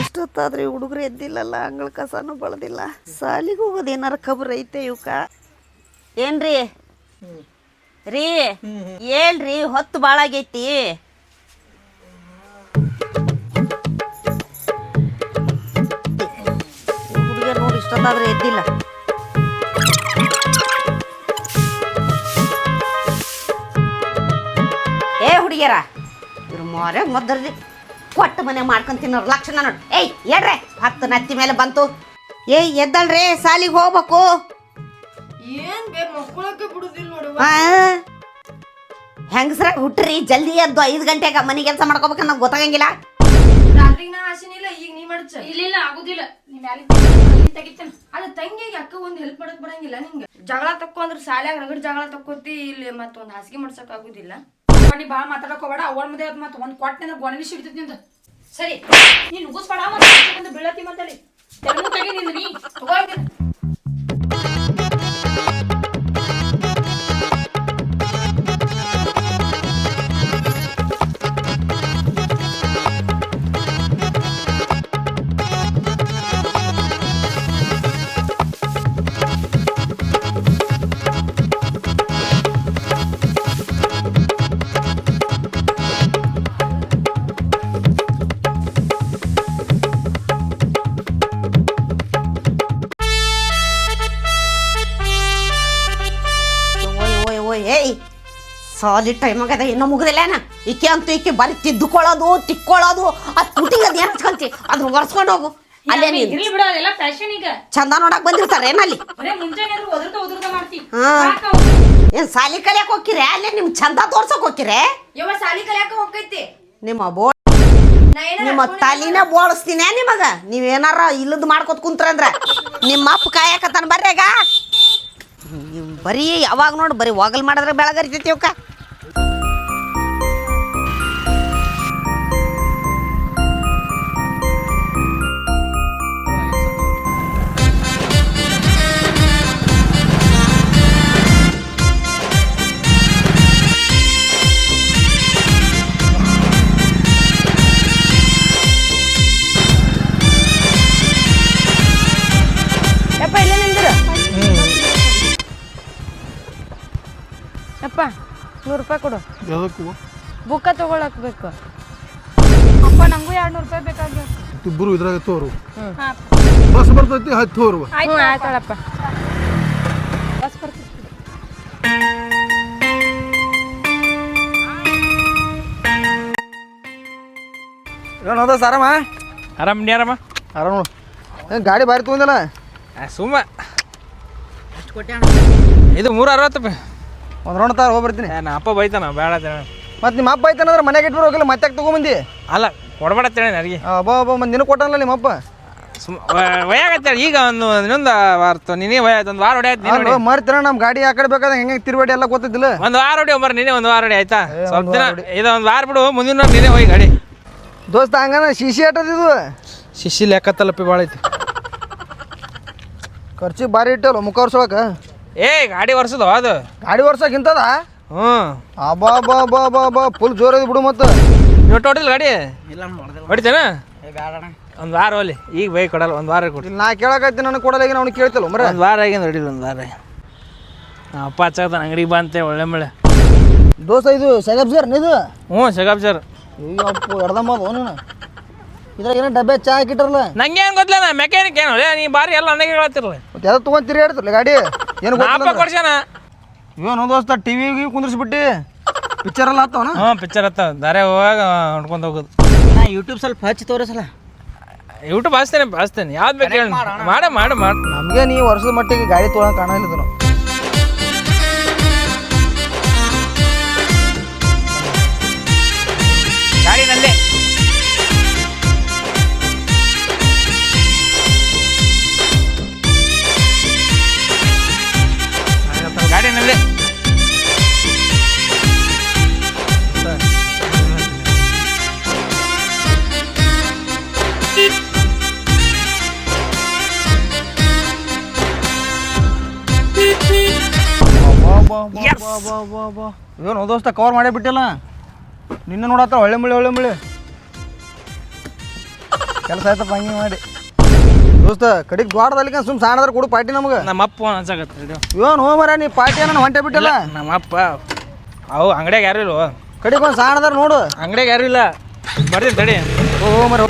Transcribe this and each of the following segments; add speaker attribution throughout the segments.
Speaker 1: ಇಷ್ಟೊತ್ತಾದ್ರೆ ಹುಡುಗರು ಎದ್ದಿಲ್ಲಲ್ಲ, ಅಂಗಳ ಕಸನೂ ಬಳದಿಲ್ಲ. ಸಾಲಿಗೆ ಹೋಗೋದು ಏನಾರ ಖಬರ್ ಐತೆ ಇವಕ್ಕ? ಏನ್ರಿ? ರೀ ಏಳ್ರಿ ಹೊತ್ತು ಭಾಳ ಆಗೈತಿ. ಹುಡುಗ ನೋಡಿ ಇಷ್ಟೊತ್ತಾದ್ರೆ ಎದ್ದಿಲ್ಲ. ಹುಡುಗಿಯರ? ಇವ್ರ ಮೊರೆ ಮೊದಲ್ರಿ ಕೊಟ್ಟ ಮನೆ ಮಾಡ್ಕೊಂಡ್ ತಿನ್ನೋರು ಲಕ್ಷಣ ನೋಡಿ. ಏಯ್ ಎಡ್ರೆ ಹತ್ತು ನತ್ತಿ ಮೇಲೆ ಬಂತು. ಏಯ್ ಎದ್ದಳ್ರಿ ಸಾಲಿಗೆ ಹೋಗ್ಬೇಕು.
Speaker 2: ಏನ್ ಬೇ ಮಕ್ಕಳಕ್ಕೆ ಬಿಡುದಿಲ್ಲ?
Speaker 1: ಹೆಂಗಸ್ರಾಗ ಹುಟ್ಟ್ರಿ ಜಲ್ದಿ ಎದ್ದು ಐದು ಗಂಟೆಗೆ ಮನೆ ಕೆಲಸ ಮಾಡ್ಕೋಬೇಕನ್ನ ಗೊತ್ತಾಗಂಗಿಲ್ಲ.
Speaker 2: ರಾತ್ರಿಗೆ ನಾ ಆಸೆನಿಲ್ಲ ಈಗ ನೀ ಮಾಡ್ಚ.
Speaker 3: ಇಲ್ಲ ಇಲ್ಲ ಆಗುದಿಲ್ಲ. ನೀ ಮ್ಯಾಲಿ ತೆಗಿತೇನೆ.
Speaker 2: ಅದು ತಂಗಿಗೆ ಅಕ್ಕ ಒಂದ್ ಹೆಲ್ಪ್ ಮಾಡಕ್ ಬರಂಗಿಲ್ಲ ನಿಂಗೆ. ಜಗಳ ತಕ್ಕೊಂಡ್ರೆ ಸಾಲ್ಯಾಗ ಶಾಲ್ಯಾಗ ರಗಡ್ ಜಗಳ ತಕ್ಕೋತಿ ಇಲ್ಲಿ ಮತ್ತೊಂದು ಹಾಸಿಗೆ ಮಾಡ್ಸಕ್ ಆಗುದಿಲ್ಲ.
Speaker 3: ನೀ ಬಾ, ಮಾತಾಡಕ್ ಹೋಗ್ಬೇಡ. ಅವಳ ಮುಂದೆ ಮತ್ತೆ ಒಂದ್ ಕೊಟ್ಟನೆ ಗೊಣನಿ ಸಿಡ್ತೈತಿ ನಿಂದ. ಸರಿ, ನೀನ್ ಉಗಿಸ್ಬೇಡ ಮತ್ತೆ ಬೀಳತಿ ಮತ್ತಲ್ಲಿ. ತೆಲುಗು ತೆಗಿ ನಿಂದ ನೀ
Speaker 1: ಸಾಲಿಡ್ ಟೈಮ್ ಆಗದ ಇನ್ನೂ ಮುಗ್ದಿಲ್ಲೇನ? ಈಕೆ ಅಂತೂ ಈಕೆ ಬರಿ ತಿದ್ದುಕೊಳ್ಳೋದು ತಿಕ್ಕೊಳ್ಳೋದು ಅದು ಕುಟಿಂಗ್ ಅದು ಏನು ಹಚ್ಕೊಂತಿ ಅದ್ರ ಒರೆಸ್ಕೊಂಡು ಹೋಗು. ಅಲ್ಲೇ ನೀನು.
Speaker 3: ಇರ್ಲಿ ಬಿಡ ಅದೆಲ್ಲ ಫ್ಯಾಷನ್ ಈಗ.
Speaker 1: ಚಂದ ನೋಡಕ್ ಬಂದಿರ್ತಾರೆ ಏನಲ್ಲಿ?
Speaker 3: ಬರೇ ಮುಂಜಾನೆ ಆದ್ರೂ ಒದರ್ತ ಒದರ್ತ ಮಾಡ್ತಿ.
Speaker 1: ಹಾ.
Speaker 3: ಯಾಕ ಅವ್ರು?
Speaker 1: ಏನ್ ಸಾಲಿ ಕಲಿಯಕ್ ಹೋಗಿರೆ ಅಲ್ಲೇ ನಿಮ್ ಚಂದ ತೋರ್ಸಕ್ ಹೋಗಿರೆ
Speaker 2: ಯವ್ವ ಸಾಲಿ ಕಲಿಯಾಕ ಹೋಗೈತಿ
Speaker 1: ನಿಮ್ಮ ಬೋ
Speaker 2: ನಾ ಏನಾರ
Speaker 1: ನಿಮ್ಮ ತಲಿನ ಬೋಳಿಸ್ತೀನಿ ನಿಮಗ? ನೀವೇನಾರ ಇಲ್ಲದ್ ಮಾಡ್ಕೊತ ಕುಂತ್ರಂದ್ರ ನಿಮ್ಮ ಅಪ್ಪ ಕಾಯಕತ್ತಾನ ಬರ್ಯಾಗ ನೀವ್ ಬರೀ ಯಾವಾಗ ನೋಡಿ ಬರೀ ಹೋಗಲ್ ಮಾಡಿದ್ರೆ ಬೆಳಗರಿತೈತಿ ಅವಕ್ಕ
Speaker 2: ನೂರು ರೂಪಾಯಿ ಕೊಡು.
Speaker 4: ಯಾವುದಕ್ಕೂ?
Speaker 2: ಬುಕ್ಕ ತಗೊಳಕ್ ಬೇಕು
Speaker 3: ಅಪ್ಪ ನಂಗೂ ಎರಡು ನೂರು ರೂಪಾಯಿ ಬೇಕಾಗ್ಯ
Speaker 4: ಇಬ್ಬರು ಇದ್ರಾಗ ತೋರು. ಬಸ್ ಬರ್ತೈತಿ ಹತ್ತು
Speaker 2: ಹ್ಞೂ ಆಯ್ತಾಳಪ್ಪ.
Speaker 5: ಏನದ ಸಾರಮ್ಮ?
Speaker 6: ಆರಾಮ ನೀ ಆರಾಮ?
Speaker 5: ಆರಾಮ ನೋಡು. ಏನ್ ಗಾಡಿ ಬಾರಿ ತೊಗೊಂದಲ್ಲ?
Speaker 6: ಸುಮ್ಮ. ಇದು ಮೂರು ಅರವತ್ತು ರೂಪಾಯಿ.
Speaker 5: ಒಂದು ರೌಂಡ್ ತಾರ ಹೋಗ್ಬರ್ತೀನಿ.
Speaker 6: ಏ, ನಾ ಅಪ್ಪ ಬೈತಾನ ಬೇಡ ಅಂತ ಹೇಳಿ.
Speaker 5: ಮತ್ತೆ ನಿಮ್ಮ ಅಪ್ಪ ಐತನಂದ್ರೆ ಮನೆಗೆ ಇಟ್ಬಿಟ್ಟು ಹೋಗಿಲ್ಲ ಮತ್ತೆ ಯಾಕೆ ತೊಗೊಂಬಂದಿ?
Speaker 6: ಅಲ್ಲ ಕೊಡಬೇಡ ಅಂತೇಳಿ ನನಗೆ.
Speaker 5: ಅಬ್ಬಾ ಅಬ್ಬಾ ಮತ್ತೆ ನಿನಗೆ ಕೊಟ್ಟನಲ್ಲ ನಿಮ್ಮ ಅಪ್ಪ.
Speaker 6: ಸುಮ್ಮ ವಯಾಗತ್ತೇಳಿ ಈಗ ಒಂದು ಇನ್ನೊಂದು ವಾರ ನೀನೇ ವಯ ಒಂದು ವಾರ ಹೊಡೆ ಆಯ್ತು
Speaker 5: ಅಲ್ಲ ಮರ್ತಿರ ನಮ್ಮ ಗಾಡಿ ಆ ಕಡೆ ಬೇಕಾದ್ರೆ ಹೆಂಗೆ ತಿರುವಾಡಿ ಎಲ್ಲ ಗೊತ್ತಿದ್ದಿಲ್ಲ.
Speaker 6: ಒಂದು ವಾರ ಹೊಡಿ ಒಮ್ಮರ ನೀನೇ ಒಂದು ವಾರ ಹೊಡಿ ಆಯ್ತಾ? ಸ್ವಲ್ಪ ದಿನ ಇದು ಒಂದು ವಾರ ಬಿಡು ಮುಂದಿನ ವಾರ ನೀನೇ ಹೋಗಿ ಗಾಡಿ.
Speaker 5: ದೋಸ್ತ ಹಂಗನ ಶಿಶಿ ಆಟದ ಇದು.
Speaker 6: ಶಿಶಿ ಲೆಕ್ಕ ತಲುಪಿ ಭಾಳ ಐತಿ
Speaker 5: ಖರ್ಚಿಗೆ ಭಾರಿ ಇಟ್ಟಲ್ಲ ಮುಖ
Speaker 6: ಏ ಗಾಡಿ ಒರ್ಸದು ಅದು?
Speaker 5: ಗಾಡಿ ಒರ್ಸಕ್ ಇಂತದ?
Speaker 6: ಹ್ಞೂ.
Speaker 5: ಅಬ್ಬಾ ಬಾ ಬಾ ಬಾ ಬಾ ಫುಲ್ ಜೋರ್ ಬಿಡು ಮತ್ತು.
Speaker 6: ನೀವು ಹೊಡಿಲ್ಲ ಗಾಡಿ? ಹೊಡಿತೇನ ಒಂದು ವಾರ ಹೋಲಿ ಈಗ ಬೈಕ್ ಕೊಡಲ್ಲ ಒಂದು ವಾರ ಕೊಡಿ.
Speaker 5: ಇಲ್ಲಿ ನಾ ಕೇಳಕತ್ತೀನಿ ನನಗೆ ಕೊಡಲ್ಲ ಈಗ ಅವ್ನು ಕೇಳ್ತಿಲ್ಲ ಮರ
Speaker 6: ಒಂದು ವಾರ ಆಗಿಂದ ಹೊಡಿಲ್ಲ ಒಂದು ವಾರ. ನಮ್ಮ ಅಪ್ಪ ಹಚ್ಚಾಕತ್ತಾನ ಅಂಗಡಿಗೆ ಬಂತೆ ಒಳ್ಳೆ ಮಳೆ.
Speaker 5: ದೋಸ್ತ ಇದು ಸೆಗಬ್ ಸರ್ ಇದು
Speaker 6: ಹ್ಞೂ ಶಗಾಬ್ ಸರ್.
Speaker 5: ಅಯ್ಯಪ್ಪ ಎಡ್ದಮ್ಮ ನೀನು. ಇದ್ರಾಗ ಏನೋ ಡಬ್ಬೆ ಚಾ ಹಾಕಿಟ್ಟಿರಲ್ಲ
Speaker 6: ನಂಗೆ ಏನು ಗೊತ್ತಿಲ್ಲ ನಾ ಮೆಕ್ಯಾನಿಕ್ ಏನು. ನೀ ಬಾರಿ ಎಲ್ಲ ನನಗೆ ಹೇಳ್ತಿರಲ್ಲ
Speaker 5: ಮತ್ತೆ ಯಾವ್ದು ತೊಗೊಂತೀರಿ ಹೇಳ್ತಿರಲ್ಲ ಗಾಡಿ? ಏನು
Speaker 6: ನಾ
Speaker 5: ಗೊತ್ತಿಲ್ಲ
Speaker 6: ಕೊಡ್ಸ್ಯಾನ?
Speaker 5: ಏನು ದೋಸ್ತ ಟಿವಿಗೆ ಕುಂದ್ರಿಸ್ಬಿಟ್ಟು ಪಿಕ್ಚರ್ ಎಲ್ಲ ಹತ್ತವನ?
Speaker 6: ಹ್ಞೂ ಪಿಕ್ಚರ್ ಹತ್ತ. ದಾರೆ ಹೋಗಾಗ ಹೊಡ್ಕೊಂಡು ಹೋಗೋದು.
Speaker 7: ಯೂಟ್ಯೂಬ್ ಸ್ವಲ್ಪ ಹಚ್ಚಿ ತೋರಿಸಲ್ಲ.
Speaker 6: ಯೂಟ್ಯೂಬ್ ಹಾಸ್ತೇನೆ ಹಾಸ್ತೇನೆ ಯಾವ್ದು ಬೇಕು ಹೇಳಿ. ಮಾಡ ಮಾಡ ಮಾಡ
Speaker 5: ನಮಗೆ ನೀವು ವರ್ಷದ ಮಟ್ಟಿಗೆ ಗಾಡಿ ತೊಗೊಳಕ್ಕೆ ಕಾಣಲಿದ್ದು ನಾವು ಏನು ದೋಸ್ತ ಕವರ್ ಮಾಡೇ ಬಿಟ್ಟಿಲ್ಲ. ನಿನ್ನ ನೋಡತ್ತ ಒಳ್ಳೆ ಮುಳ್ಳೆ ಒಳ್ಳೆ ಮುಳ್ಳೆ. ಕೆಲಸ ಆಯ್ತಪ್ಪ ಹಂಗೆ ಮಾಡಿ. ದೋಸ್ತ ಕಡಿಗೆ ದ್ವಾರದಲ್ಲಿ ಸುಮ್ ಸಾಣದ್ರ ಕೊಡು ಪಾರ್ಟಿ ನಮಗೆ.
Speaker 6: ನಮ್ಮ ಅಪ್ಪ ಅನ್ಸಾಗತ್ತೆ
Speaker 5: ಏನು ಹೋ ಮರ ನೀ ಪಾರ್ಟಿ ಏನೋ ಹೊಂಟೆ ಬಿಟ್ಟಿಲ್ಲ?
Speaker 6: ನಮ್ಮ ಅಪ್ಪ ಅವು ಅಂಗಡಿಯಾಗ ಯಾರು ಇಲ್ವೋ?
Speaker 5: ಕಡಿಗೆ ಒಂದು ಸಾಣದಾರ ನೋಡು.
Speaker 6: ಅಂಗಡಿಯಾಗ ಯಾರು ಇಲ್ಲ? ಬರ್ತೀನಿ ತಡಿ.
Speaker 5: ಓ ಮರ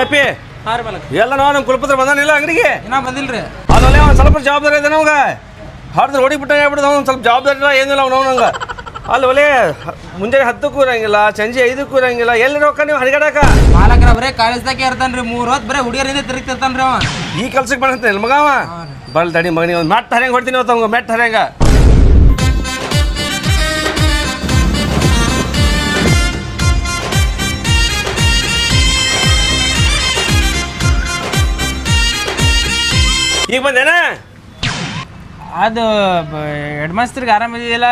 Speaker 8: ಏಪಿ
Speaker 6: ಹಾಂ. ರೀ ಮಲಕ್
Speaker 8: ಎಲ್ಲ ನಾವು ನಮ್ಮ ಕುಲಪತ್ರ ಬಂದಾನಿಲ್ಲ ಅಂಗಡಿಗೆ?
Speaker 6: ಬಂದಿಲ್ಲ ಬಂದಿಲ್ರಿ.
Speaker 8: ಅದಲ್ಲೇ ಸ್ವಲ್ಪ ಜವಾಬ್ದಾರಿ ಇದೆ ನಮ್ಗೆ. ಹೊಡೆದ್ರೆ ಹೊಡಿ ಬಿಟ್ಟ ಹೇಳ್ಬಿಡ್ದು ಅವ್ನು ಸ್ವಲ್ಪ ಜವಾಬ್ದಾರಿ ಇಲ್ಲ ಏನಿಲ್ಲ ಅವ್ನು ನಂಗೆ ಅಲ್ಲಿ ಒಲೆ ಮುಂಜಾನೆ ಹತ್ತಕ್ಕೂ ಇರಂಗಿಲ್ಲ ಸಂಜೆ ಐದಕ್ಕೂ ಇರಂಗಿಲ್ಲ ಎಲ್ಲಿ ರೊಕ್ಕ ನೀವು ಹರಿಗಡಕ
Speaker 7: ಮಾಲಕರ ಬರೇ ಕಾಲೇಜ್ದಾಗೆ ಇರ್ತಾನ್ರಿ ಮೂರ್ ಹೊತ್ತು ಬರೇ ಹುಡುಗಿಯರಿಂದ ತಿರುಗ್ತಿರ್ತಾನ್ರಿ ಅವ
Speaker 8: ಈ ಕೆಲ್ಸಕ್ಕೆ ಬಂದಂತೆ ಮಗ ಅವ ಬಲ್ ದಡಿ ಮಗನಿಗೆ ಒಂದು ಮೆಟ್ ಹರಿಯಂಗೆ ಹೊಡ್ತೀನಿ ಅವತ್ತು ಅವ್ನು ಮೆಟ್ ಹರಿಯಂಗ. ಈಗ ಬಂದೇನ?
Speaker 6: ಅದು ಹೆಡ್ ಮಾಸ್ತರ್ಗೆ ಆರಾಮಿದೆಯಲ್ಲ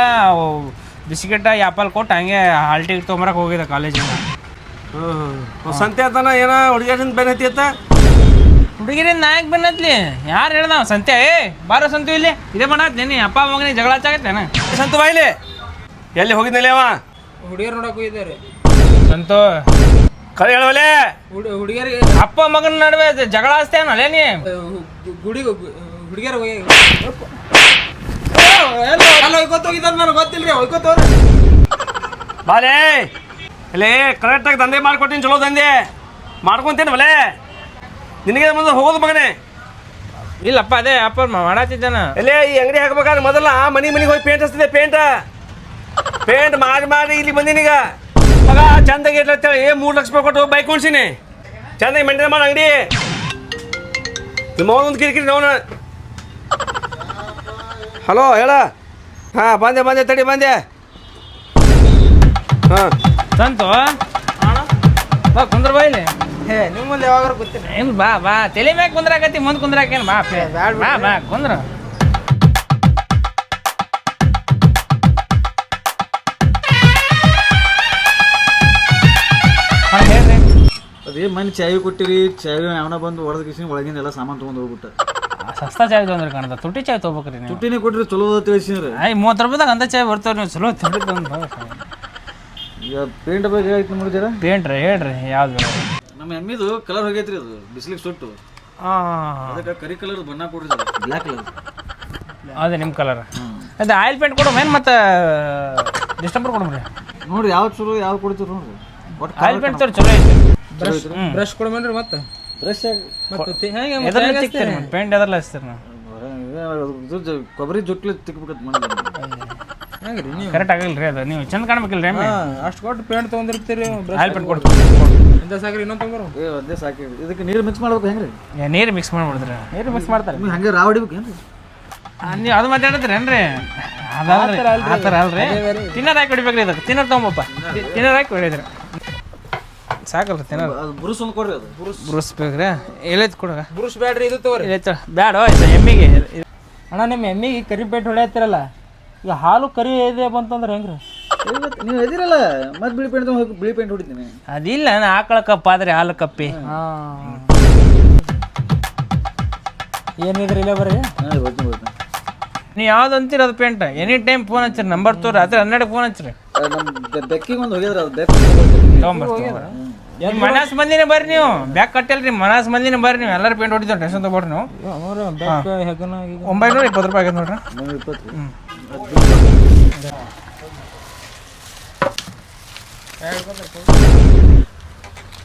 Speaker 6: ಬಿಸ್ಕೆಟ್ ಆ್ಯಪಲ್ ಕೊಟ್ಟು ಹಂಗೆ ಹಾಲ್ ಟಿಕೆಟ್ ತೊಗೊಂಬರಕ್ಕೆ ಹೋಗಿದ್ದೆ ಕಾಲೇಜಿಂದ.
Speaker 8: ಹ್ಞೂ ಸಂತೆ ಆತನ ಏನ ಹುಡುಗಿಯರಿಂದ ಬೆನ್ ಹತ್ತಿ ಅತ್ತ?
Speaker 6: ಹುಡುಗಿರಿಂದ ನಾಯಕ್ ಬೆನ್ನತ್ಲಿ ಯಾರು ಹೇಳ್ದ ಸಂತೆ? ಏ ಬಾರೋ ಸಂತು ಇಲ್ಲಿ. ಇದೇ ಮಾಡ ನೀನು ಅಪ್ಪ ಮಗನಿಗೆ ಜಗಳ ಹಚ್ಚಾಗತ್ತೇನ
Speaker 8: ಸಂತು ಬಾಯ್ಲಿ ಎಲ್ಲಿ ಹೋಗಿದ್ನಲ್ಲೇ ಅವ?
Speaker 7: ಹುಡುಗಿಯರು ನೋಡಕ್ಕೆ ಹೋಗಿದ್ದಾರೆ.
Speaker 6: ಸಂತು
Speaker 8: ಕರೆ ಹೇಳವಲೆ
Speaker 7: ಹುಡುಗಿಯರಿಗೆ
Speaker 6: ಅಪ್ಪ ಮಗನ ನಡುವೆ ಜಗಳ ಆಸ್ತೇನಲ್ಲ ನೀ?
Speaker 7: ಗುಡಿ ಹುಡುಗಿಯರ್ ಅಲ್ಲ ಹೋಗಿದ್ದಾರ ನನಗೆ ಗೊತ್ತಿಲ್ರಿ
Speaker 8: ಬಾಲೇ ಅಲ್ಲೇ ಕರೆಕ್ಟಾಗಿ ದಂಧೆ ಮಾಡ್ಕೊಟ್ಟಿನಿ ಚಲೋ ದಂಧೆ. ಮಾಡ್ಕೊಂತೇನೆ ಬಲೆ ನಿನಗೆ ಮುಂದೆ ಹೋಗೋದು ಮಗನೇ.
Speaker 6: ಇಲ್ಲಪ್ಪ ಅದೇ ಅಪ್ಪ ಮಾಡತ್ತಿದ್ದಾನ
Speaker 8: ಎಲ್ಲೇ ಈ ಅಂಗಡಿ ಹಾಕ್ಬೇಕಾದ್ರೆ ಮೊದಲ ಮನಿ ಮನಿಗೆ ಹೋಗಿ ಪೇಂಟ್ ಹಚ್ತಿದ್ದೆ ಪೇಂಟ ಪೇಂಟ್ ಮಾಡಿ ಮಾಡಿ ಇಲ್ಲಿ ಬಂದೀನೀಗ ಮಗ ಚಂದಾಗಿ ಇರ್ಲತ್ತೇಳಿ ಏ ಮೂರು ಲಕ್ಷ ರೂಪಾಯಿ ಕೊಟ್ಟು ಬೈಕ್ ಕೊಂಡ್ಸೀನಿ ಚಂದಾಗಿ ಮೇಂಟೈನ್ ಮಾಡಿ ಅಂಗಡಿ. ನಿಮ್ಮ ಒಂದು ಕಿರಿಕಿರಿ ನೋನ. ಹಲೋ ಹೇಳ. ಹಾಂ ಬಂದೆ ಬಂದೆ ತಡಿ ಬಂದೆ. ಹಾಂ.
Speaker 6: ಸಂತು? ಬಾ ಕುಂದ್ರ ಬಾ ಇಲ್ಲಿ.
Speaker 7: ಹೇ ಮುಂದೆ ಯಾವಾಗ ಗೊತ್ತಿಲ್ಲ.
Speaker 6: ಏನು ಬಾ ಬಾ. ತಲೆ ಮ್ಯಾಗ ಕುಂದ್ರಾಕತಿ ಮುಂದ್ ಕುಂದ್ರಾಕೇನ್ ಬಾ. ಬಾ ಬಾ ಕುಂದ್ರ.
Speaker 9: ಅದೇ ಮನೆ ಚಾವಿ ಕೊಟ್ಟಿರಿ ಚಾವಿ ಅವನ ಬಂದು ಹೊಡೆದ ಕಿಸಿನ ಒಳಗಿಂದ ಎಲ್ಲ ಸಾಮಾನು ತೊಗೊಂಡು ಹೋಗ್ಬಿಟ್ಟ.
Speaker 6: ಸಸ್ತಾ ಚಾಯ್ ತೊಗೊಂಡ್ರಿ ಕಾಣದ. ತುಟ್ಟಿ ಚಾಯ್ ತೊಗೋಬೇಕ್ರಿ ನೀವು.
Speaker 9: ತುಟ್ಟಿನೇ ಕೊಟ್ಟಿರಿ ಚಲೋ ತಿಳಿಸಿರಿ.
Speaker 6: ಆಯ್ ಮೂವತ್ತು ರೂಪಾಯಿದಾಗ ಅಂದ ಚಾಯ್ ಬರ್ತಾವ್ರಿ ನೀವು. ಚಲೋ ತುಟಿ ತೊಗೊಂಡು
Speaker 9: ಈಗ ಪೇಂಟ್ ನೋಡಿದ್ರ ಪೇಂಟ್
Speaker 6: ರೀ ಹೇಳ್ರಿ ಯಾವ್ದು
Speaker 9: ನಮ್ಮ ಎಮ್ಮಿದು ಕಲರ್ ಹೋಗೈತ್ರಿ ಅದು ಬಿಸಿಲಿಗೆ ಸುಟ್ಟು. ಅದಕ್ಕೆ ಕರಿ ಕಲರ್ ಬಣ್ಣ ಕೊಡ್ರಿ ಜರ ಬ್ಲ್ಯಾಕ್ ಕಲರ್
Speaker 6: ಅದೇ ನಿಮ್ಮ ಕಲರ್ ಅದೇ ಆಯಿಲ್ ಪೇಂಟ್ ಕೊಡು ಮೇನ್ ಮತ್ತೆ ಡಿಸ್ಟಂಬರ್ ಕೊಡ್ರಿ
Speaker 9: ನೋಡ್ರಿ ಯಾವ ಚಲೋ ಯಾವ ಕೊಡ್ತೀರಿ ನೋಡ್ರಿ.
Speaker 6: ಆಯಿಲ್ ಪೇಂಟ್ ತೋರಿ ಚಲೋ ಐತಿ
Speaker 7: ಬ್ರಷ್ ಕೊಡ್ಬೇನ್ರಿ ಮತ್ತೆ?
Speaker 9: ಬ್ರಷ್
Speaker 7: ಮತ್ತೆ ಹೆಂಗೆ
Speaker 6: ಎದ್ರಲ್ಲಿ ತಿಕ್ತೀರಿ ಪೇಂಟ್ ಎದ್ರಲ್ಲಿ ಹಚ್ತೀರಿ ನಾವು?
Speaker 9: ಕೊಬ್ಬರಿ ಜುಟ್ಲಿ ತಿಕ್ಬೇಕಂತ ಮಾಡಿದ್ರಿ
Speaker 7: ಹೆಂಗ್ರಿ ನೀವು?
Speaker 6: ಕರೆಕ್ಟ್ ಆಗಲ್ರಿ ಅದು. ನೀವು ಚಂದ ಕಾಣಬೇಕಿಲ್ಲ ರೀ
Speaker 7: ಅಷ್ಟು ಕೊಟ್ಟು ಪೇಂಟ್ ತೊಗೊಂಡಿರ್ತೀರಿ
Speaker 6: ಆಯಿಲ್ ಪೇಂಟ್ ಕೊಡ್ತೀವಿ
Speaker 7: ಇಂಥ ಸಾಕ್ರಿ ಇನ್ನೊಂದು ತೊಗೊಂಬರು
Speaker 9: ಏ ಒಂದೇ ಸಾಕಿ ಇದಕ್ಕೆ ನೀರು ಮಿಕ್ಸ್ ಮಾಡ್ಬೇಕು ಹೆಂಗ್ರಿ?
Speaker 6: ನೀರು ಮಿಕ್ಸ್ ಮಾಡ್ಬಿಡ್ತೀರಿ ನೀರು ಮಿಕ್ಸ್ ಮಾಡ್ತಾರೆ.
Speaker 9: ನೀವು ಹಂಗೆ ರಾವ್ ಹೊಡಿಬೇಕೇನ್ರಿ
Speaker 6: ನೀವು ಅದು ಮಾತಾಡತ್ತೀರೇನ್ರಿ ಅದಲ್ರಿ ಆ ಥರ ಅಲ್ರಿ. ತಿನ್ನೋದು ಹಾಕಿ ಹೊಡಿಬೇಕ್ರಿ ಇದಕ್ಕೆ. ತಿನ್ನೋದು ತೊಗೊಂಬಪ್ಪ. ತಿನ್ನೋದು ಹಾಕಿ ಹೊಡಿದ್ರಿ. ತಿನ್ನೋದು.
Speaker 9: ಅದು ಬುರುಸ್ ಒಂದು ಕೊಡ್ರಿ ಅದು ಬ್ರೂಸ್.
Speaker 6: ಬೇಕ್ರೆ? ಎಲ್ಲೈತಿ ಕೊಡಗ
Speaker 7: ಬ್ರಷ್ ಬ್ಯಾಡ್ರಿ ಇದು ತಗೋರಿ.
Speaker 6: ಎಲ್ಲೈತಿ ಬ್ಯಾಡ ಇದು ಎಮ್ಮಿಗೆ.
Speaker 7: ಅಣ್ಣ ನಿಮ್ಮ ಎಮ್ಮಿಗೆ ಕರಿ ಪೇಂಟ್ ಹೊಡೆಯತ್ತಿರಲ್ಲ ಈಗ ಹಾಲು ಕರಿ ಇದೆ ಬಂತಂದ್ರೆ ಹೆಂಗ್ರಿ?
Speaker 9: ನೀವು ಎದಿರಲ್ಲ ಮತ್ತೆ ಬಿಳಿ ಪೇಂಟ್ ಹೋಗಿ ಬಿಳಿ ಪೇಂಟ್ ಹೊಡಿತೀನಿ
Speaker 6: ಅದಿಲ್ಲ ನಾ ಆಕಳ ಕಪ್ಪ ಆದ್ರೆ ಹಾಲು ಕಪ್ಪಿ.
Speaker 7: ಏನಿದ್ರಿ ಇಲ್ಲ ಬರ್ರಿ?
Speaker 9: ಬರ್ತೀನಿ ಬರ್ತೀನಿ.
Speaker 6: ನೀವು ಯಾವ್ದು ಅಂತೀರ ಅದು ಪೇಂಟ್? ಎನಿ ಟೈಮ್ ಫೋನ್ ಹಚ್ಚಿರಿ ನಂಬರ್ ತೋರಿ ಅದ್ರ ಹನ್ನೆರಡು ಫೋನ್ ಹಚ್ಚಿರಿ.
Speaker 9: ನಮ್ಮ ಬೆಕ್ಕಿಗೆ ಒಂದು ಹೋಗಿದ್ರೆ ಅದು ಬೆಕ್ಕ
Speaker 6: ಮನಾಸ್ ಮಂದಿನ ಬರ್ರಿ ನೀವು. ಬ್ಯಾಗ್ ಕಟ್ಟಲ್ರಿ ಮನಸ್ ಮಂದಿನ ಬರ್ರಿ ನೀವು. ಎಲ್ಲರೂ ಪೇಂಟ್ ಹೊಡಿತೀವಿ ಟೆನ್ಷನ್ ಬರ್ರಿ ನೀವು.
Speaker 7: ಹೆಗನ
Speaker 6: ಒಂಬೈನೂರ ಇಪ್ಪತ್ತು ರೂಪಾಯಿ ಆಗ್ಯದ ನೋಡ್ರಿ.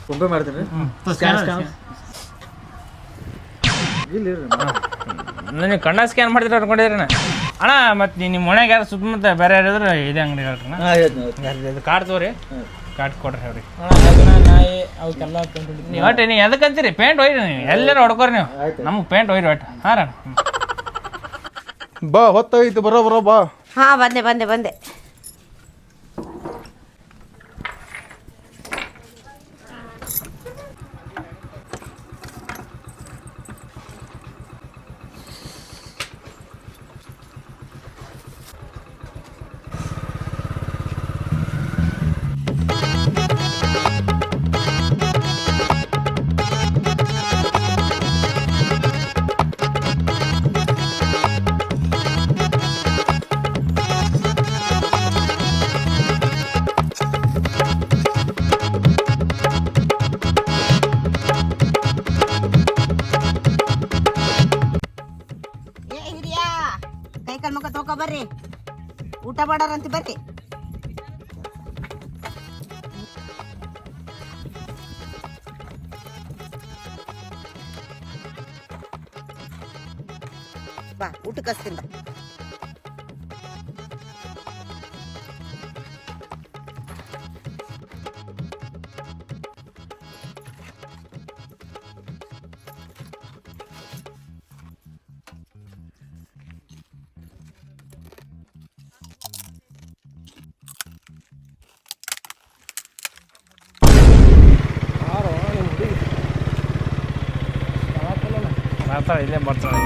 Speaker 9: ಫೋನ್ಪೇ ಮಾಡ್ತೀನಿ.
Speaker 6: ನನಗೆ ಕಣ್ಣ ಸ್ಕ್ಯಾನ್ ಮಾಡ್ತೀರ ಅನ್ಕೊಂಡಿದ್ರಿ ನಾ. ಅಣ್ಣ ಮತ್ತೆ ನಿಮ್ಮ ಮನೆಗೆ ಯಾರು ಸುತ್ತಮುತ್ತ ಬೇರೆ ಯಾರಾದ್ರೆ ಇದೆ ಅಂಗಡಿ ಹೇಳ್ರಿ. ಇದು ಕಾರ್ಡ್ ತಗೋರಿ? ಕಾರ್ಡ್ ಕೊಡ್ರಿ
Speaker 7: ಹೇಳ್ರಿ ನಾಯಿ ಅವಕ್ಕೆಲ್ಲ
Speaker 6: ನೀವು ಒಟ್ಟು ನೀವು ಎದಕ್ಕಂತೀರಿ ಪೇಂಟ್ ಒಯ್ರಿ ನೀವು. ಎಲ್ಲರೂ ಹೊಡ್ಕೋರಿ ನೀವು. ನಮ್ಗೆ ಪೇಂಟ್ ಒಯ್ರಿ ಒಟ್ಟು. ಹಾಂ
Speaker 4: ಬಾ ಹೊತ್ತೋಯ್ತು ಬರೋ ಬರೋ ಬಾ.
Speaker 1: ಹಾ ಬಂದೆ ಬಂದೆ ಬಂದೆ.
Speaker 6: ಬರ್ತಾಳೆ ಇಲ್ಲೇ ಮಾಡ್ತಾರೆ.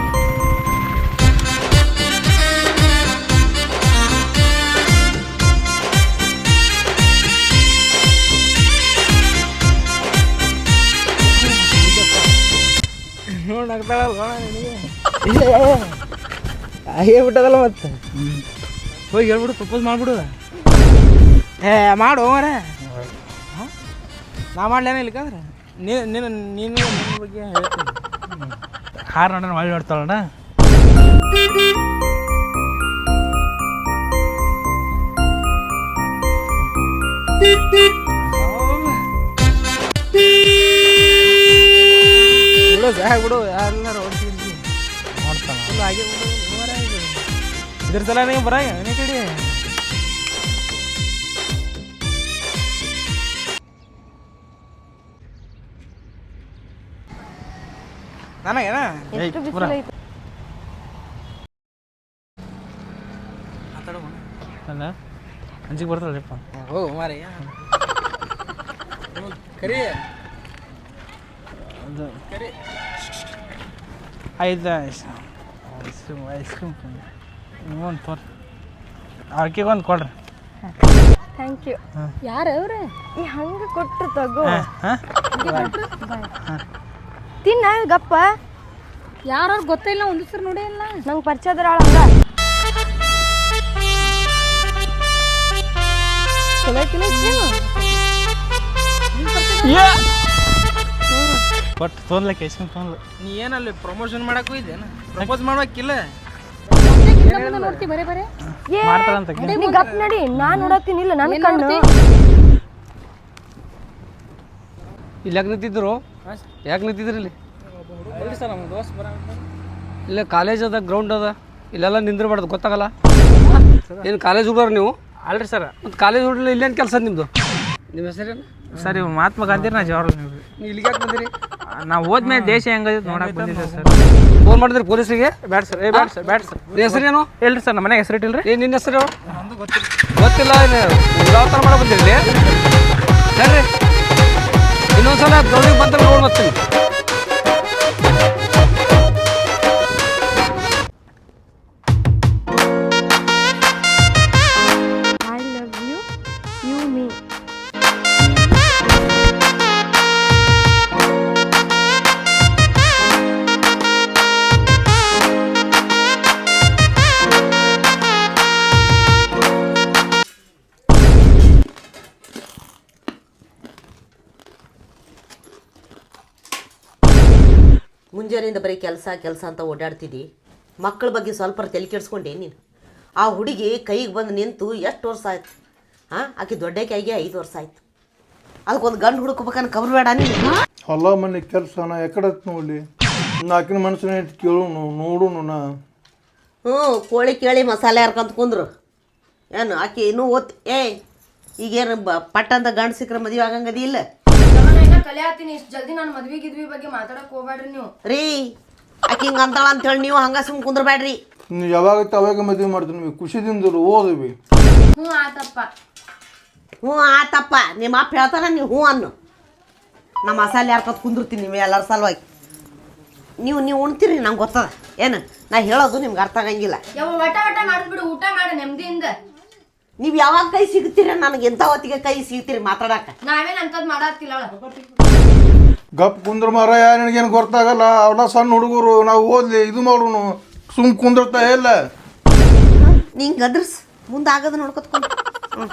Speaker 6: ಹೇಳ್ಬಿಟ್ಟದಲ್ಲ ಮತ್ತೆ. ಹೋಗಿ ಹೇಳ್ಬಿಡು ಪ್ರಪೋಸ್ ಮಾಡ್ಬಿಡು. ಏ ಮಾಡು ಮರ ನಾ ಮಾಡ್ಲೇನ ಇಲ್ಲಿಕಂದ್ರೆ ನೀನು ನೀನು ನೀನು ನಿನ್ನ ಬಗ್ಗೆ ಹೇಳ್ತೀನಿ. ಹಾರು ನೋಡೋಣ ಒಳ್ಳೆ ನೋಡ್ತಾಳಣ್ಣ. ಬಿಡು ಎಲ್ಲರೂ ನೋಡ್ತಾನೆ ಇದ್ರ ಸಲ ನೀವು ಬರಂಗ ಕಡೆ. ನನಗೇನ? ಅಲ್ಲ ಅಂಜಿಗೆ ಬರ್ತಾಳಪ್ಪ ಹೋಗು ಮಾರಿ. ಕರಿ. ಅದು. ಕರಿ. ಐದು ಐಸ್ ಕ್ರೀಮ್ ಐಸ್ ಕ್ರೀಮ್ ಒಂದು ತೋರಿ. ಆಕಿಗೆ ಒಂದು ಕೊಡ್ರಿ.
Speaker 2: ಥ್ಯಾಂಕ್ ಯು ಯಾರು ಅವ್ರೆ? ಈ ಹಂಗೆ ಕೊಟ್ಟರು ತಗೋ.
Speaker 6: ಹಾಂ
Speaker 2: ತಿನ್ನ ಗಪ್ಪ.
Speaker 3: ಯಾರು ಗೊತ್ತಿಲ್ಲ ಒಂದು ಸರ್ ನೋಡಿ ಇಲ್ಲ.
Speaker 2: ನಂಗೆ ಪರಿಚಯ ಅದ್ರ ಆಳ ಚಲೋ ಐತಿಲ್ಲ
Speaker 6: ಬಟ್ ತೊಂದ್ಲ ನೀ ಏನಲ್ಲಿ ಪ್ರಮೋಷನ್ ಮಾಡಕ್ಕೂ ಇದೇನ ಪ್ರಪೋಸ್ ಮಾಡ್ಬೇಕಿಲ್ಲ?
Speaker 3: ನೋಡ್ತಿ ಬರೇ ಬರೇ?
Speaker 2: ನೀ ಗಪ್ ನಡಿ ನಾನ್ ನೋಡತ್ತೀನಿ ಇಲ್ಲ ನನ್ನ ಕಣ್ಣು.
Speaker 10: ಇಲ್ಲಿ ಯಾಕೆ ನಿಂತಿದ್ರಿ ಇಲ್ಲಿ?
Speaker 6: ಇಲ್ಲ ಸರ್ ನಮ್ಮ ದೋಸ್ತ್ ಬರ
Speaker 10: ಇಲ್ಲ ಕಾಲೇಜ್ ಅದ ಗ್ರೌಂಡ್ ಅದ ಇಲ್ಲೆಲ್ಲ ನಿಂದಿರ್ಬಾರ್ದು ಗೊತ್ತಾಗಲ್ಲ? ಏನು ಕಾಲೇಜ್ ಹುಡುಗರು ನೀವು?
Speaker 6: ಅಲ್ರಿ ಸರ್.
Speaker 10: ಮತ್ತು ಕಾಲೇಜ್ ಹುಡುಗರು ಇಲ್ಲೇನು ಕೆಲಸ ನಿಮ್ಮದು ನಿಮ್ಮ ಹೆಸರೇನು?
Speaker 6: ಸರ್ ಇವ್ ಮಹಾತ್ಮ ಗಾಂಧಿ ನಾ ಜವಾಹರ್ಲಾಲ್ ನೆಹರು.
Speaker 10: ನೀವು ಇಲ್ಲಿಗೆ ಯಾಕೆ ಬಂದಿರಿ?
Speaker 6: ನಾವು ಹೋದ್ಮೇಲೆ ದೇಶ ಹೆಂಗೈತೆ ನೋಡಕ್ಕೆ ಬಂದಿದ್ದೆ ಸರ್.
Speaker 10: ಫೋನ್ ಮಾಡಿದ್ರಿ ಪೊಲೀಸಿಗೆ
Speaker 6: ಬ್ಯಾಡ್ ಸರ್ ಏ ಬ್ಯಾಡ್ ಸರ್ ಬ್ಯಾಡ್ ಸರ್.
Speaker 10: ಹೆಸರು ಹೆಸರೇನು?
Speaker 6: ಹೇಳ್ರಿ ಸರ್ ನಮ್ಮ ಮನೆಗೆ ಹೆಸರು ಇಟ್ಟಿಲ್ರಿ?
Speaker 10: ಏ ನಿನ್ನ ಹೆಸರು? ಗೊತ್ತಿಲ್ಲ. ಯಾವ ಥರ ಮಾಡೋ ಬಂದಿರಲಿ ಹೇಳ್ರಿ ಇನ್ನೊಂದ್ಸಲ ಗ್ರೌಂಡಿಗೆ ಬಂದ್ರೆ ನೋಡಿ
Speaker 1: ಕೆಲಸ ಕೆಲಸ ಅಂತ ಓಡಾಡ್ತಿದ್ದಿ. ಮಕ್ಕಳ ಬಗ್ಗೆ ಸ್ವಲ್ಪ ತಲೆ ಕೆಡ್ಸ್ಕೊಂಡೆ ನೀನು. ಆ ಹುಡುಗಿ ಕೈಗೆ ಬಂದು ನಿಂತು ಎಷ್ಟು ವರ್ಷ ಆಯ್ತು? ಹಾಂ ಆಕೆ ದೊಡ್ಡಕ್ಕೆ ಆಗಿ ಐದು ವರ್ಷ ಆಯ್ತು. ಅದಕ್ಕೊಂದು ಗಂಡು ಹುಡುಕ್ಬೇಕನ್ನ ಕವರ್ ಬೇಡ ನೀನು.
Speaker 4: ಹೊಲ ಮನೆ ಕೆಲಸನ ಎಕಡೆ ನೋಡಿ ನಾಲ್ಕಿನ ಮನುಷ್ಯನ ಇಟ್ಟು ಕೇಳೋನು ನೋಡೋನು ನಾ.
Speaker 1: ಹ್ಞೂ ಕೋಳಿ ಕೇಳಿ ಮಸಾಲೆ ಹರ್ಕೊಂತ ಕುಂದ್ರು. ಏನು ಆಕೆ ಇನ್ನೂ ಓದ್ ಏ ಈಗೇನು ಬ ಪಟ್ಟಂತ ಗಂಡು ಸಿಕ್ಕರೆ ಮದುವೆ ಆಗಂಗದಿ ಇಲ್ಲ?
Speaker 2: ಕಲಿಯಾತೀನಿ ಇಷ್ಟು ಜಲ್ದಿ ನಾನು ಮದ್ವಿ ಗಿದ್ವಿ ಬಗ್ಗೆ ಮಾತಾಡಕ್ಕೆ ಹೋಗ್ಬೇಡ್ರಿ ನೀವು.
Speaker 1: ರೀ ಆಕೆ ಹಿಂಗೆ ಅಂತಾಳ ಅಂತೇಳಿ ನೀವು ಹಂಗೆ ಸುಮ್ ಕುಂದ್ರಬೇಡ್ರಿ
Speaker 4: ನೀವು ಯಾವಾಗ ಅವಾಗ ಮದುವೆ ಮಾಡ್ತೀನಿ ನೀವು ಖುಷಿದಿಂದ ಓದಿವಿ
Speaker 2: ಹ್ಞೂ ಆತಪ್ಪ.
Speaker 1: ಹ್ಞೂ ಆತಪ್ಪ. ನಿಮ್ಮ ಅಪ್ಪ ಹೇಳ್ತಾರ ನೀವು ಹ್ಞೂ ಅನ್ನು. ನಮ್ಮ ಮಸಾಲೆ ಹರ್ಕೊತ್ ಕುಂದಿರ್ತೀನಿ ನೀವು ಎಲ್ಲರ ಸಲುವಾಗಿ. ನೀವು ನೀವು ಉಣ್ತೀರಿ ನಂಗೆ ಗೊತ್ತದ. ಏನು? ನಾ ಹೇಳೋದು ನಿಮ್ಗೆ ಅರ್ಥ ಆಗಂಗಿಲ್ಲ.
Speaker 2: ಯಾವ ವಟ ವಟ ಮಾಡಿದ್ಬಿಡು ಊಟ ಮಾಡ ನೆಮ್ಮದಿಯಿಂದ.
Speaker 1: ನೀವು ಯಾವಾಗ ಕೈ ಸಿಗ್ತೀರ? ನನಗೆ ಎಂಥ ಹೊತ್ತಿಗೆ ಕೈ ಸಿಗ್ತೀರಿ ಮಾತಾಡಕ್ಕೆ.
Speaker 2: ನಾವೇನು ಅಂತದ್ ಮಾಡತ್ತಿಲ್ಲ
Speaker 4: ಗಪ್ ಕುಂದ್ರ ಮರ ನಿನಗೇನು ಗೊತ್ತಾಗಲ್ಲ? ಅವಳ ಸಣ್ಣ ಹುಡುಗರು ನಾವು ಓದ್ಲಿ ಇದು ಮಾಡೋನು ಸುಮ್ ಕುಂದ್ರತಾ ಇಲ್ಲ.
Speaker 1: ನಿಂಗೆ ಗದ್ರಸ್ ಮುಂದೆ ಆಗದ ನೋಡ್ಕೊತ್ಕೊಂಡು. ಹ್ಞೂ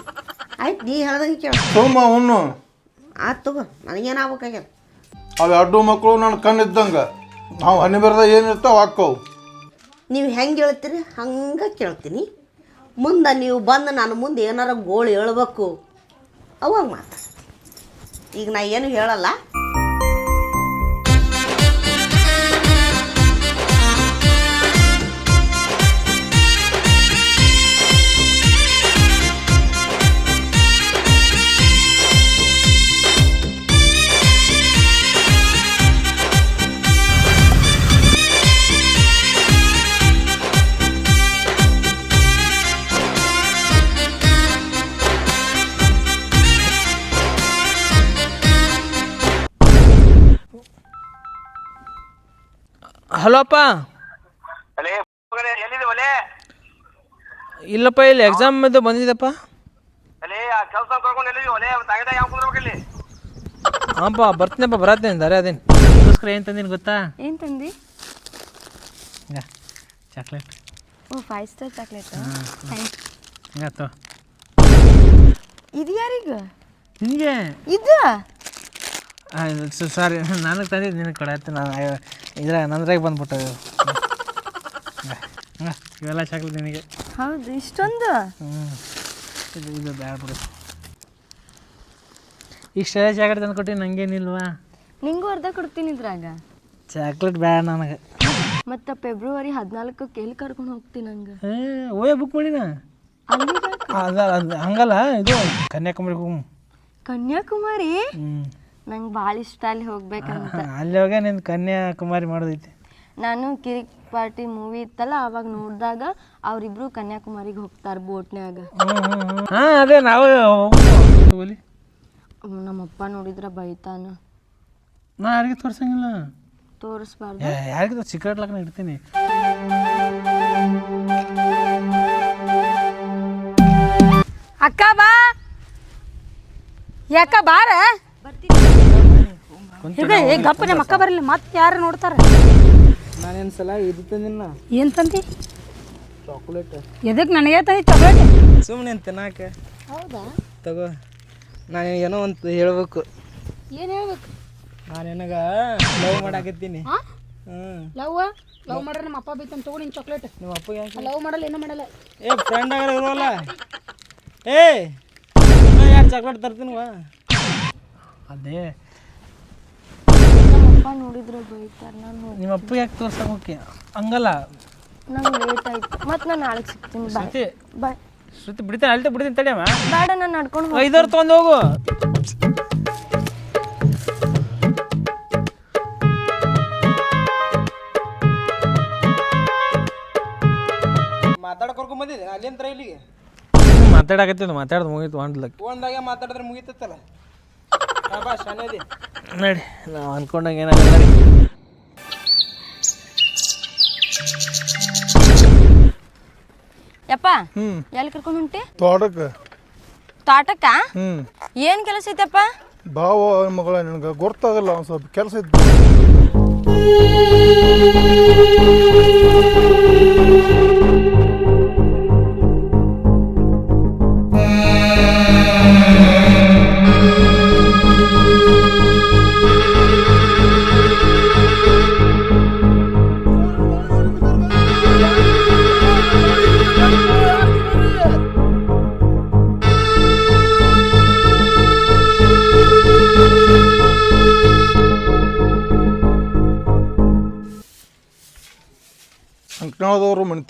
Speaker 1: ಆಯ್ತು ನೀ ಹೇಳ್ದಂಗೆ ಕೇಳ.
Speaker 4: ಸುಮ್ಮ ಹುಣ್ಣು.
Speaker 1: ಆಯ್ತು ತಗೋ ನನಗೇನಾಗ್ಬೇಕಾಗ್ಯದ?
Speaker 4: ಅವು ಎರಡು ಮಕ್ಕಳು ನನ್ನ ಕಣ್ಣಿದ್ದಂಗೆ. ನಾವು ಹನಿ ಬರದ ಏನಿರ್ತಾವ ಹಾಕೋವು
Speaker 1: ನೀವು ಹೆಂಗೆ ಹೇಳ್ತೀರಿ ಹಂಗೆ ಕೇಳ್ತೀನಿ. ಮುಂದೆ ನೀವು ಬಂದು ನಾನು ಮುಂದೆ ಏನಾರ ಗೋಳು ಹೇಳ್ಬೇಕು. ಅವಾಗ ಮಾತಾಡ್ತೀನಿ. ಈಗ ನಾ ಏನು ಹೇಳಲ್ಲ.
Speaker 6: ಹಲೋ ಅಪ್ಪ.
Speaker 8: ಅಲೇ ಎಲ್ಲಿದೆ ಒಲೆ
Speaker 6: ಇಲ್ಲಪ್ಪ ಇಲ್ಲಿ ಎಕ್ಸಾಮ್ ಇದು ಬಂದಿದ್ದಪ್ಪ
Speaker 8: ಅಲೇ ಆ ಕೆಲಸ ಕರ್ಕೊಂಡು ಎಲ್ಲಿದೆ ಒಲೆ ತಾಗದ ಯಾವ ಕುಂದ್ರಬೇಕು ಇಲ್ಲಿ
Speaker 6: ಹಾಂಪ್ಪ ಬರ್ತೀನಪ್ಪ ಬರತ್ತೇನೆ ದಾರೆ ಅದೇನು. ಅದಕ್ಕೋಸ್ಕರ ಏನು ತಂದೀನಿ ಗೊತ್ತಾ?
Speaker 2: ಏನು ತಂದಿ?
Speaker 6: ಚಾಕ್ಲೇಟ್
Speaker 2: ಓ ಫೈವ್ ಸ್ಟಾರ್ ಚಾಕ್ಲೇಟ್
Speaker 6: ಹಿಂಗತ್ತು
Speaker 2: ಇದು ಯಾರಿಗ
Speaker 6: ನಿನಗೆ?
Speaker 2: ಇದು
Speaker 6: ಸಾರಿ. ನನಗೆ ತಂದಿದ್ದು ನಿನಗೆ ಕೊಡತ್ತೆ ನಾನು ಇದ್ರ ನಂದ್ರಾಗ ಬಂದ್ಬಿಟ್ಟು ಇವೆಲ್ಲ ಚಾಕ್ಲೇಟ್ ನಿನಗೆ.
Speaker 2: ಹೌದು ಇಷ್ಟೊಂದು?
Speaker 6: ಇದು ಇದು ಬೇಡ. ಬಿಡು ಇಷ್ಟೆಲ್ಲ ಚಾಕ್ಲೇಟ್ ತಂದು ಕೊಟ್ಟು ನಂಗೇನಿಲ್ವಾ?
Speaker 2: ನಿಂಗೂ ಅರ್ಧ ಕೊಡ್ತೀನಿ ಇದ್ರಾಗ.
Speaker 6: ಚಾಕ್ಲೇಟ್ ಬೇಡ ನನಗೆ.
Speaker 2: ಮತ್ತು ಫೆಬ್ರವರಿ ಹದಿನಾಲ್ಕು ಎಲ್ಲಿ ಕರ್ಕೊಂಡು ಹೋಗ್ತೀನಿ ನಂಗೆ?
Speaker 6: ಏ ಓಯ್ ಬುಕ್ ಮಾಡಿನ? ಅದ ಹಂಗಲ್ಲ ಇದು ಕನ್ಯಾಕುಮಾರಿ ಹೋಗು.
Speaker 2: ಕನ್ಯಾಕುಮಾರಿ? ನಂಗೆ ಭಾಳ ಇಷ್ಟ ಅಲ್ಲಿ ಹೋಗ್ಬೇಕಂತ.
Speaker 6: ಅಲ್ಲಿ ಹೋಗ ನಿನ್ ಕನ್ಯಾಕುಮಾರಿ ಮಾಡೋದೈತಿ.
Speaker 2: ನಾನು ಕಿರಿಕ್ ಪಾರ್ಟಿ ಮೂವಿ ಇತ್ತಲ್ಲ ಅವಾಗ ನೋಡಿದಾಗ ಅವರಿಬ್ರು ಕನ್ಯಾಕುಮಾರಿಗೆ ಹೋಗ್ತಾರೆ ಬೋಟ್ನ್ಯಾಗ.
Speaker 6: ಹಾಂ ಅದೇ ನಾವು ನಮ್ಮ
Speaker 2: ನಮ್ಮಪ್ಪ ನೋಡಿದ್ರೆ ಬೈತಾನ.
Speaker 6: ನಾ ಯಾರಿಗೆ ತೋರ್ಸಂಗಿಲ್ಲ.
Speaker 2: ತೋರಿಸ್ಬಾರ್ದು.
Speaker 6: ಯಾರಿಗೆ ಸಿಕ್ರೆಟ್ ಲಾಕ್ನ ಇಡ್ತೀನಿ.
Speaker 3: ಅಕ್ಕ ಬಾ. ಯಾಕ ಬಾರ? ಇದೆ ಏ ಗಪ್ಪ ನಮ್ಮ ಅಕ್ಕ ಬರಲಿ ಮತ್ತೆ ಯಾರು ನೋಡ್ತಾರೆ?
Speaker 7: ನಾನೇನು ಸಲ ಇದು ತಂದಿನ
Speaker 3: ಏನ್ ತಂದಿ?
Speaker 7: ಚಾಕ್ಲೇಟ್.
Speaker 3: ಎದಕ್ಕೆ ನನಗೆ ತಂದಿ ಚಾಕ್ಲೇಟ್?
Speaker 7: ಸುಮ್ಮನೆ ತಿನ್ನಾಕ? ಹೌದಾ? ತಗೋ. ನಾನು ಏನೋ ಒಂದು ಹೇಳ್ಬೇಕು.
Speaker 3: ಏನು ಹೇಳ್ಬೇಕು?
Speaker 7: ನಾನು ಏನಾಗ ಲವ್ ಮಾಡಾಕತ್ತೀನಿ. ಹ್ಞೂ
Speaker 3: ಲವ್ ಲವ್ ಮಾಡ್ರೆ ನಮ್ಮ ಅಪ್ಪ ಬೈತಾನ ತಗೋ ನಿನ್ ಚಾಕ್ಲೇಟ್.
Speaker 7: ನಿಮ್ಮ ಅಪ್ಪ ಯಾಕೆ?
Speaker 3: ಲವ್ ಮಾಡಲ್ಲ ಏನೂ ಮಾಡಲ್ಲ.
Speaker 7: ಏ ಫ್ರೆಂಡ್ ಆಗಲ್ಲ ಇರೋಲ್ಲ ಏ ಯಾರು ಚಾಕ್ಲೇಟ್ ತರ್ತೀನಿ ವಾ
Speaker 6: ಅದೇ.
Speaker 2: ನಮ್ಮಪ್ಪ ನೋಡಿದ್ರೆ ಬೈತಾರೆ ನಾನು
Speaker 6: ನಿಮ್ಮ ಅಪ್ಪ ಯಾಕೆ ತೋರ್ಸಕ್ಕೆ ಹೋಗಿ? ಹಂಗಲ್ಲ.
Speaker 2: ನಂಗೆ ಲೇಟ್ ಆಯ್ತು. ಮತ್ತೆ ನಾನು ನಾಳೆ ಸಿಗ್ತೀನಿ. ಬಾಯ್.
Speaker 6: ಶ್ರುತಿ.
Speaker 2: ಬಾಯ್.
Speaker 6: ಶ್ರುತಿ ಬಿಡ್ತೇನೆ ಅಳ್ತೆ ಬಿಡ್ತೀನಿ ತಡಿಯಮ್ಮ
Speaker 2: ಬೇಡ ನಾನು ನಡ್ಕೊಂಡು
Speaker 6: ಐದವ್ರು ತೊಗೊಂಡು ಹೋಗು.
Speaker 7: ಮಾತಾಡಕ್ ಕರ್ಕೊಂಡ್ ಬಂದಿದ್ದೆ. ಅಲ್ಲಿಂದ ಇಲ್ಲಿಗೆ.
Speaker 6: ಮಾತಾಡಕತ್ತಿದ್ದು ಮಾತಾಡ್ದು ಮುಗೀತು ಹೊಂಡ್ಲಕ್ಕೆ
Speaker 7: ಫೋನ್ದಾಗೆ ಮಾತಾಡಿದ್ರೆ ಮುಗಿತತ್ತಲ್ಲ. ಬಾ
Speaker 6: ನಡಿ ನಾವು ಅನ್ಕೊಂಡಂಗೆ ಏನಾಗಲ್ಲ ನಡಿ.
Speaker 2: ಯಪ್ಪ
Speaker 4: ಹ್ಞೂ
Speaker 2: ಎಲ್ಲಿ ಕರ್ಕೊಂಡು ಹೊಂಟಿ?
Speaker 4: ತೋಟಕ್ಕೆ.
Speaker 2: ತೋಟಕ್ಕ?
Speaker 4: ಹ್ಞೂ
Speaker 2: ಏನು ಕೆಲಸ ಐತಪ್ಪ?
Speaker 4: ಭಾವ ಮಗಳ ನಿನಗೆ ಗೊತ್ತಾಗಲ್ಲ ಒಂದು ಸ್ವಲ್ಪ ಕೆಲಸ ಇತ್ತು.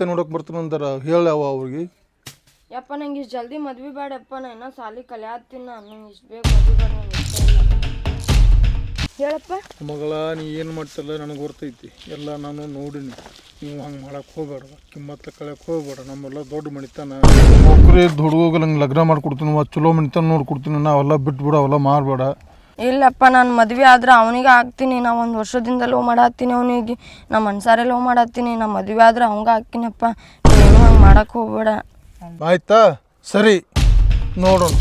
Speaker 4: ಅಂಕಣದವರು ಮನಿತ ಅಂದ್ರ. ಹೇಳವ ಅವ್ರಿಗೆ.
Speaker 2: ಯಪ್ಪ ನಂಗೆ ಇಷ್ಟು ಜಲ್ದಿ ಮದ್ವೆ ಬೇಡಪ್ಪ ನಾ ಇನ್ನೂ ಸಾಲಿ ಕಲಿಯಾತ್ತೀನಿ ನಾನು ನಂಗೆ ಇಷ್ಟು ಬೇಗ ಮದ್ವೆ ಬೇಡ ನಂಗೆ ಇಷ್ಟ ಇಲ್ಲ. ಹೇಳಪ್ಪ.
Speaker 4: ಮಗಳ ನೀ ಏನು ಮಾಡ್ತಿಲ್ಲ ನನಗೆ ಗೊತ್ತೈತಿ. ಎಲ್ಲ ನಾನು ನೋಡಿನಿ. ನೀವು ಹಂಗೆ ಮಾಡಕ್ಕೆ ಹೋಗ್ಬೇಡ. ಕಿಮ್ಮತ್ತ ಕಳ್ಯಕ್ಕೆ ಹೋಗ್ಬೇಡ. ನಮ್ಮೆಲ್ಲ ದೊಡ್ಡ ಮಣಿತನ. ನೌಕರಿ ಹೋಗಲ್ಲ ನಂಗೆ ಲಗ್ನ ಮಾಡ್ಕೊಡ್ತೀನಿ ಚಲೋ ಮಣಿತನ ನೋಡ್ಕೊಡ್ತೀನಿ ನಾವೆಲ್ಲ ಬಿಟ್ಬಿಡು ಅವೆಲ್ಲ ಮಾರಬೇಡ.
Speaker 2: ಇಲ್ಲಪ್ಪ, ನಾನು ಮದುವೆ ಆದ್ರೆ ಅವನಿಗೆ ಹಾಕ್ತೀನಿ ನಾ ಒಂದು ವರ್ಷದಿಂದ ಲೋ ಮಾಡತ್ತೀನಿ ಅವನಿಗೆ. ನಮ್ಮ ಮನ್ಸಾರೆ ಲವ್ ಮಾಡತ್ತೀನಿ ನಮ್ಮ ಮದುವೆ ಆದ್ರೆ ಅವಂಗ ಹಾಕ್ತೀನಪ್ಪ. ಏನು ಹಂಗೆ ಮಾಡಕ್ಕೆ ಹೋಗ್ಬೇಡ.
Speaker 4: ಆಯ್ತಾ? ಸರಿ, ನೋಡೋಣ.